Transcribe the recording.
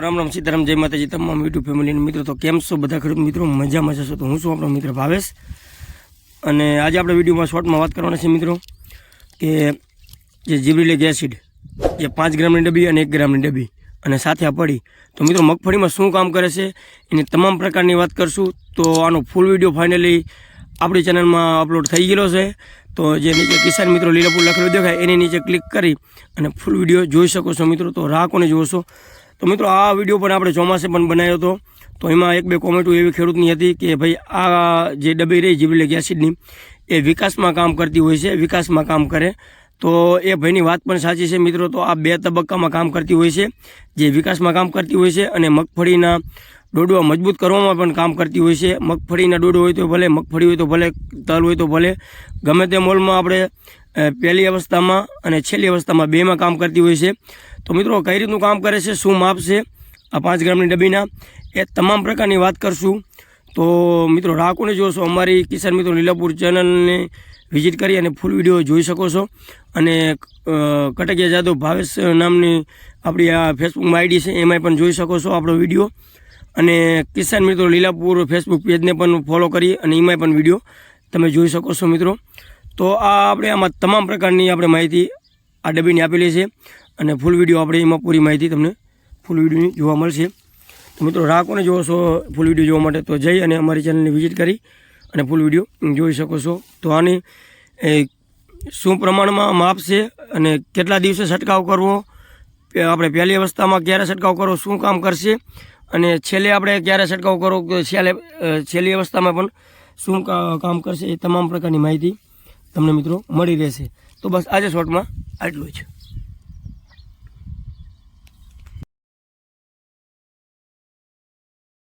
રામ રામ સીતારામ, જય માતાજી તમામ યુટ્યુબ ફેમિલીના મિત્રો, તો કેમ છો બધા ખેડૂત મિત્રો, મજામાં જશો તો હું છું આપણો મિત્ર ભાવેશ. અને આજે આપણે વિડીયોમાં શોર્ટમાં વાત કરવાના છે મિત્રો, કે જે જીબ્રિલિક એસિડ, જે પાંચ ગ્રામની ડબ્બી અને એક ગ્રામની ડબ્બી, અને સાથે આ પડી. તો મિત્રો, મગફળીમાં શું કામ કરે છે, એની તમામ પ્રકારની વાત કરશું. તો આનો ફૂલ વીડિયો ફાઇનલી આપણી ચેનલમાં અપલોડ થઈ ગયેલો છે. તો જે નીચે કિસાન મિત્રો લીલાપુર લખેલું દેખાય, એની નીચે ક્લિક કરી અને ફૂલ વીડિયો જોઈ શકો છો મિત્રો. તો રાહ કોને છો? તો મિત્રો, આ વીડિયો પણ આપણે ચોમાસે પણ બનાવ્યો હતો. તો એમાં એક બે કોમેન્ટો એવી ખેડૂતની હતી કે, ભાઈ, આ જે ડબ્બી રહી જીબ્લિક એસિડની એ વિકાસમાં કામ કરતી હોય છે, વિકાસમાં કામ કરે. તો એ ભાઈની વાત પણ સાચી છે મિત્રો, તો આ બે તબક્કામાં કામ કરતી હોય છે, જે વિકાસમાં કામ કરતી હોય છે અને મગફળીના ડોડવા મજબૂત કરવામાં પણ કામ કરતી હોય છે. મગફળીના ડોડો હોય તો ભલે, મગફળી હોય તો ભલે, તલ હોય તો ભલે, ગમે તે મોલમાં આપણે પહેલી અવસ્થામાં અને છેલ્લી અવસ્થામાં બેમાં કામ કરતી હોય છે. તો મિત્રો, કઈ રીતનું કામ કરે છે? શું માપ છે? આ પાંચ ગ્રામની ડબ્બીના. એ તમામ પ્રકારની વાત કરશું. તો મિત્રો, રાખોને જોશો, અમારી કિસાન મિત્રો લીલાપુર ચેનલને વિઝિટ કરી અને ફૂલ વીડિયો જોઈ શકો છો. અને કટકિયા જાદવ ભાવેશ નામની આપણી આ ફેસબુકમાં આઈડી છે, એમાંય પણ જોઈ શકો છો આપણો વીડિયો. અને કિસાન મિત્રો, લીલાપુર ફેસબુક પેજને પણ ફોલો કરી અને એમાંય પણ વીડિયો તમે જોઈ શકો છો મિત્રો. તો આ આપણે આમાં તમામ પ્રકારની આપણે માહિતી આ ડબ્બીની આપેલી છે અને ફૂલ વીડિયો આપણે એમાં પૂરી માહિતી તમને ફૂલ વિડીયોની જોવા મળશે. તો મિત્રો રાખોને જોવો છો ફૂલ વીડિયો જોવા માટે, તો જઈ અને અમારી ચેનલને વિઝિટ કરી અને ફૂલ વીડિયો જોઈ શકો છો. તો આની શું પ્રમાણમાં માપ છે અને કેટલા દિવસે છંટકાવ કરવો આપણે પહેલી અવસ્થામાં ક્યારે છંટકાવ કરવો, શું કામ કરશે, અને છેલ્લે આપણે ક્યારે છંટકાવ કરવો છેલ્લે છેલ્લી અવસ્થામાં પણ શું કામ કરશે, એ તમામ પ્રકારની માહિતી તમને મિત્રો મળી રહેશે. તો બસ આજે શોર્ટમાં આટલું જ.